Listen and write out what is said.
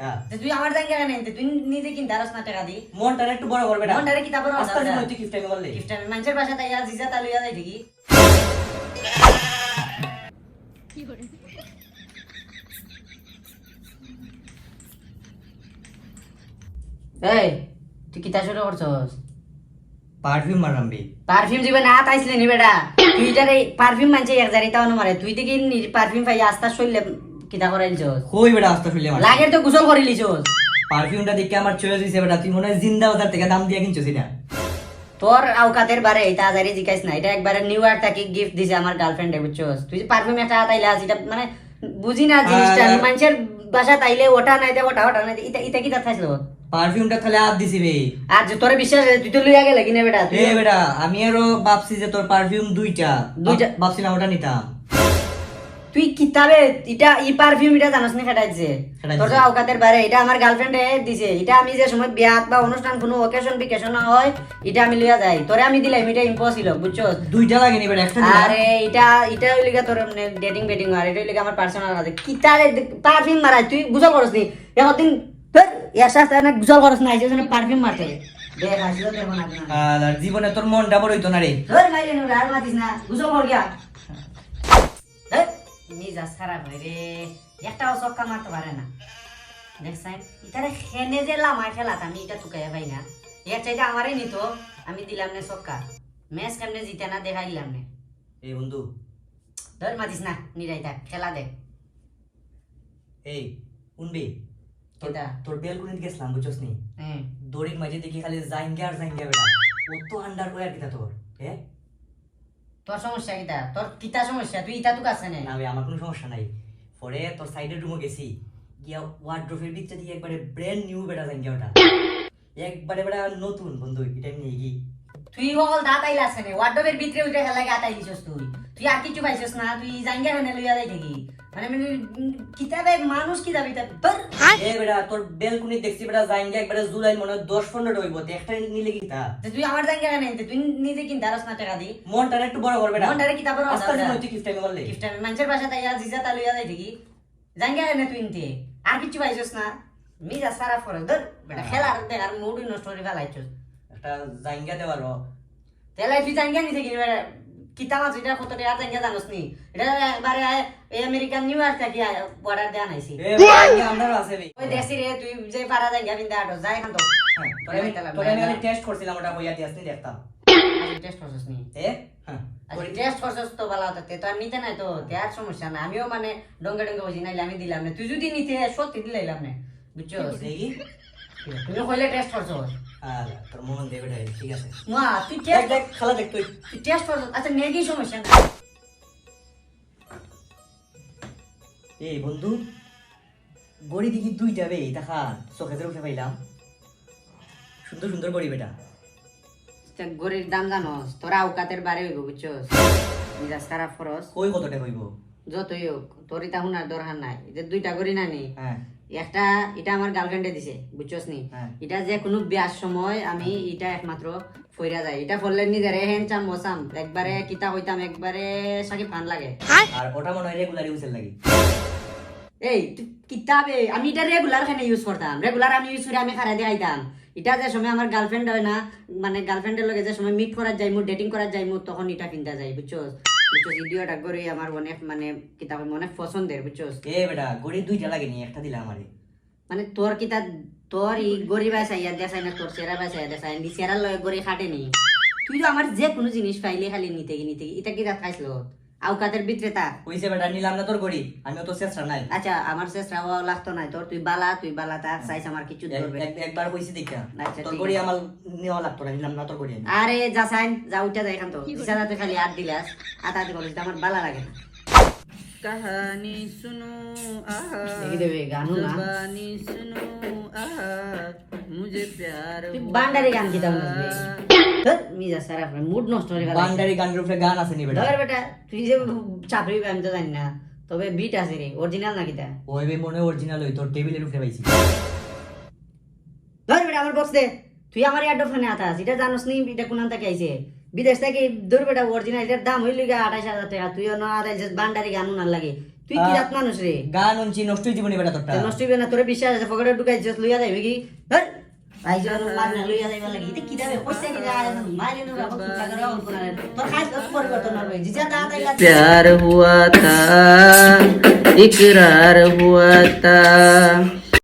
হ্যাঁ। তুই আমার জায়গা কেন তুই নিজে কিনতে আরস না টাকা দি। মনটা একটু বড় করবে মনটারে কিতাব বড় আস্তে আস্তে নৈতিক গিফট আমি বললে। গিফট আমি। মানুষের বাসা তাই আর জিজা যাই এই তুই কিতা শুরু করছস পারফিউম মারামবি পারফিউম দিবে না তাইছিলে নি বেটা। তুই যারে পারফিউম মানছে এক জারি তাও মারে। তুই দেখি পারফিউম পাই আস্তা শৈলে কিতা করাইছস কই বেটা আস্তে আমার? লাগের তো গোসল করি লিছস পারফিউমটা দেখে আমার চলে দিছে বেটা তুই মনে হয় জিন্দা বাজার থেকে দাম দিয়ে কিনছিস এটা? তোর আউকাতের বারে এটা আজারি না এটা একবারে নিউ ইয়ার তাকে গিফট দিছে আমার গার্লফ্রেন্ডে বুঝছস তুই পারফিউম একটা আজ এটা মানে বুঝি না জিনিসটা আর- মানুষের বাসা তাইলে ওটা নাই দে ওটা ওটা নাই দে, ইটা ইটা কিতা থাকল পারফিউমটা তাহলে আদ দিছি বে। আর যে তোরে বিশ্বাস তুই তো লইয়া গেলে কিনে বেটা এ বেটা আমি আরও ভাবছি যে তোর পারফিউম দুইটা। দুইটা? ভাবছিলাম ওটা নিতাম। তুই কিতাবে এটা ই পারফিউম এটা জানাস নি খাটাইছে? খাটাইছে। তোর তো আউকাতের বারে এটা আমার গার্লফ্রেন্ডে দিছে। এটা আমি যে সময় বিয়াত বা অনুষ্ঠান কোনো ওকেশন বিকেশন হয় এটা আমি লইয়া যাই। তোরে আমি দিলাম এটা ইম্পসিবল বুঝছস? দুইটা লাগেনি বেটা একটা। আরে এটা এটা গিয়া তোর ডেটিং বেটিং আর এটা গিয়া আমার পার্সোনাল আছে। কি তারে পারফিউম মারাই তুই গুজল করস নি? একদিন তোর ইয়ার সাথে না গুজল করস না? এই পারফিউম মারতে দেখ আসলে দেব না আর জীবনে তোর মনটা বড় হইতো না রে তোর আর মাতিস না। গুজল কর গিয়া। মিজাজ খারাপ হয় রে। একটাও চক্কা মারতে পারে না। দেখছেন ইতারে খেনে যে লামায় খেলাত আমি এটা তুকাই পাই না। এর চাইতে আমারই নিত আমি দিলাম না চক্কা ম্যাচ কেমনে জিতে না দেখাইলাম না। এই বন্ধু। ধর মাতিস না নিরাই থাক খেলা দেখ। এই শুনবি? তোর কেটা? তোর বেলকুনিত গেছিলাম বুঝছস নি? হ্যাঁ। দড়ির মাঝে দেখি খালি জাইঙ্গা আর জাইঙ্গা বেটা ও তো আন্ডার ওয়ার কিতা তোর হ্যাঁ? তোর সমস্যা কিতা? তোর কিতা সমস্যা? তুই ইটা তুক আছে না? না ভাই আমার কোনো সমস্যা নাই। পরে তোর সাইডের রুমে গেছি। গিয়া ওয়ার্ড্রোফের ভিতরে দিয়ে একবারে ব্র্যান্ড নিউ বেটা জানি ওটা। একবারে বেটা নতুন বন্ধু এটা নিয়ে গি তুই অকল দাঁত আইলা আছে না? ওয়ার্ড্রোফের ভিতরে উঠে খেলা গাত আইলিছস তুই। তুই আর কিছু পাইছস না তুই জাঙ্গা হানে লইয়া যাই থাকি। মানে মানে কিতাবে মানুষ কি যাবি তা তোর এ বেটা তোর বেলকুনি দেখছি বেটা জাইঙ্গা একবারে জুলাই মনে হয় দশ পনেরো হইব তো একটা নিলে কি তা তুই আমার জাঙ্গা হানে তুই নিজে কিনতে আরস না টাকা দি। মনটা একটু বড় করবে না মনটারে কিতাব বড় আস্তে আস্তে আছে গিফট আমি বললে গিফট আমি মানুষের বাসা তাই জিজা তা লইয়া যাই থাকি। জাঙ্গা হানে তুই ইনতে আর কিছু পাইছস না। মিজা সারা ফরক ধর বেটা খেলার দেখ আর মুডই নষ্ট করে ফেলাইছস একটা জাইঙ্গা দেওয়ার তেলাই তুই জাঙ্গা নি থাকি কিতা মাছ এটা কত টাকা জাঙ্গা জানোস নি এটা একবারে আমেরিকান নিউ ইয়র্ক থেকে অর্ডার দেয়া নাইছি আমরাও আছে ওই দেশি রে তুই যে পারা জাঙ্গা বিন্দা আটো যাই খান তো তোরে আমি টেস্ট করছিলাম ওটা হইয়া দিয়াস নি দেখতাম। টেস্ট করছস নি? এ হ্যাঁ টেস্ট করছস তো ভালো হতো তো আর নিতে নাই তো তে আর সমস্যা না আমিও মানে ডঙ্গে ডঙ্গে বুঝি নাইলে আমি দিলাম না? তুই যদি নিতে সত্যি দিলাইলাম না? বুঝছস দেখি তুমি কইলে টেস্ট করছস আর তোর মন দেবে ঠিক আছে। মা তুই দেখ টেস্ট দেখ খেলা দেখ তুই। টেস্ট করছস আচ্ছা সমস্যা? এই বন্ধু গড়ি দেখি দুইটা বে দেখা চোখে উঠে পাইলাম। সুন্দর সুন্দর গড়ি বেটা। তা গরির দাম জানোস তোরা আউকাতের বাড়ি হইব বুঝছস? মিজাজ খারাপ খরচ কই কত টাকা হইব? যতই হোক তোর ইতা হুনার দরকার নাই। এটা দুইটা গড়ি না নি হ্যাঁ। একটা এটা আমার গার্লফ্রেন্ডে দিছে বুঝছস নি? হ্যাঁ। এটা যে কোনো বিয়ার সময় আমি এটা একমাত্র ফইরা যাই। এটা ফললে নিজের হেন চাম মসাম একবারে কিতা হইতাম একবারে সাকি ফান লাগে। আর ওটা মনে হয় রেগুলার ইউজের লাগি। এই কিতাবে আমি এটা রেগুলার খানে ইউজ করতাম। রেগুলার আমি ইউজ করে আমি খারাই দেখাইতাম। এটা যে সময় আমার গার্লফ্রেন্ড হয় না মানে গার্লফ্রেন্ডের লগে যে সময় মিট করার যাইমু ডেটিং করার যাইমু তখন এটা কিনতে যাই বুঝছস? বুঝছস ভিডিওটা করে আমার অনেক মানে কিতাব অনেক পছন্দের বুঝছ? এ বেটা গড়ি দুইটা লাগেনি একটা দিলা আমারে। মানে তোর কিতাব তোর ই গরিব আইসা দেখাই না তোর সেরা বাইসা দেখাই নি সেরার লয় গড়ি খাটেনি তুই তো আমার যে কোনো জিনিস পাইলে খালি নিতে গিয়ে নিতে গিয়ে। এটা কিতাব খাইছিল আউকাদের বিক্রেতা হইছে বেটা নিলাম না তোর গড়ি আমি তো শেষরা নাই। আচ্ছা আমার শেষরা হওয়া লাগতো না তোর তুই বালা তুই বালা তা হ্যাঁ। সাইজ আমার কিছু ধরবে। একবার কইছি দেখা। আচ্ছা, তোর গড়ি আমার নেওয়া লাগতো না নিলাম না তোর গড়ি আরে যা সাইন যা উঠা যায় এখান তো। ইসাদা খালি আর দিলাস আর তাতে করিস আমার বালা লাগে না। কাহানি সুনো আহা দেবে গানু না। সুনো আহা মুঝে প্যার বান্ডারি গান কি না কিতা বলবি মিজা সারা মুড নষ্ট করে ফেলা বান্ডারি গানের উপরে গান আছে নি বেটা? বেটা তুই যে চাকরি আমি তো জানি না। তবে বিট আছে রে অরিজিনাল না কিতা ওই বে মনে অরিজিনাল হই তোর টেবিলের উপরে পাইছি। ধর বেটা আমার বক্স দে। তুই আমার ইয়ার ফোনে আতাস এটা জানোস নি এটা কোন থেকে আইছে? বিদেশ থেকে ধর বেটা অরিজিনাল এটার দাম হইল গা আঠাইশ হাজার টাকা তুইও না আদাইছিস বান্ডারি গান উনার লাগে। তুই কি রাত মানুষ রে? গান নষ্টই জীবনী বেটা তোরটা। নষ্ট হইবে না তোরে বিশ্বাস আছে পকেটে ঢুকাই just লইয়া যাইবে কি? ধর प्यार हुआ था इकरार हुआ था।